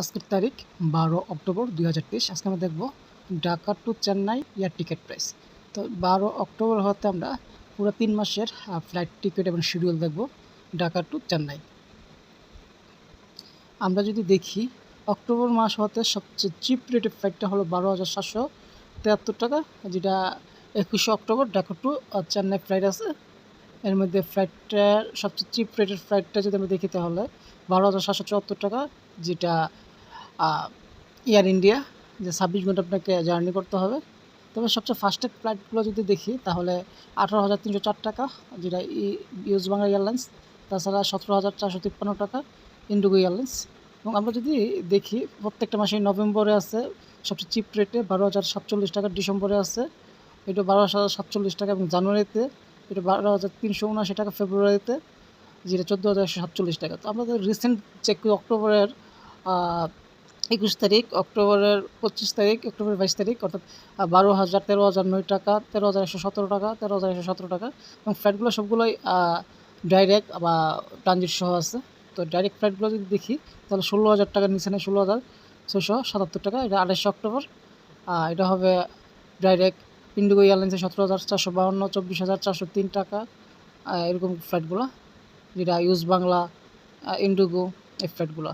আজকের তারিখ বারো অক্টোবর দুই হাজার তেইশ। আজকে আমরা দেখব Dhaka to Chennai air ticket price. তো বারো অক্টোবর হতে আমরা পুরো তিন মাসের ফ্লাইট টিকিট এবং শিডিউল দেখব ঢাকা টু চেন্নাই। আমরা যদি দেখি, অক্টোবর মাস হতে সবচেয়ে চিপ রেটের ফ্লাইটটা হলো বারো হাজার সাতশো তেহাত্তর টাকা, যেটা একুশে October Dhaka to Chennai flight আছে। এর মধ্যে ফ্লাইটটার সবচেয়ে চিপ রেটের ফ্লাইটটা যদি আমরা দেখি তাহলে বারো হাজার সাতশো চুয়াত্তর টাকা, যেটা এয়ার ইন্ডিয়া যে ছাব্বিশ ঘণ্টা আপনাকে জার্নি করতে হবে। তবে সবচেয়ে ফাস্টেস্ট ফ্লাইটগুলো যদি দেখি, তাহলে আঠারো হাজার তিনশো চার টাকা, যেটা ইউজ বাংলা এয়ারলাইন্স তাছাড়া সতেরো হাজার চারশো তিপ্পান্ন টাকা ইন্ডিগো এয়ারলাইন্স এবং আমরা যদি দেখি, প্রত্যেকটা মাসে নভেম্বরে আছে, সবচেয়ে চিপ রেটে বারো হাজার সাতচল্লিশ টাকা, ডিসেম্বরে আছে। এটা বারো হাজার সাতচল্লিশ টাকা এবং জানুয়ারিতে এটা বারো হাজার তিনশো উনআশি টাকা, ফেব্রুয়ারিতে, যেটা চোদ্দ হাজার সাতচল্লিশ টাকা। তো আমাদের রিসেন্ট চেক অক্টোবরের একুশ তারিখ, অক্টোবরের পঁচিশ তারিখ, অক্টোবরের বাইশ তারিখ, অর্থাৎ বারো হাজার তেরো হাজার নয় টাকা, তেরো হাজার একশো সতেরো টাকা, তেরো হাজার একশো সতেরো টাকা। এবং ফ্লাইটগুলো সবগুলোই ডাইরেক্ট বা ট্রানজিট সহ আছে। তো ডাইরেক্ট ফ্লাইটগুলো যদি দেখি, তাহলে ষোলো হাজার টাকার নিচে নেই, ষোলো হাজার ছয়শো সাতাত্তর টাকা। এটা আঠাশে অক্টোবর। এটা হবে ডাইরেক্ট ইন্ডিগো এয়ারলাইন্সের সতেরো হাজার চারশো বাউন্ন চব্বিশ হাজার চারশো তিন টাকা। এরকম ফ্লাইটগুলো যেটা ইউজ বাংলা ইন্ডিগো এই ফ্লাইটগুলো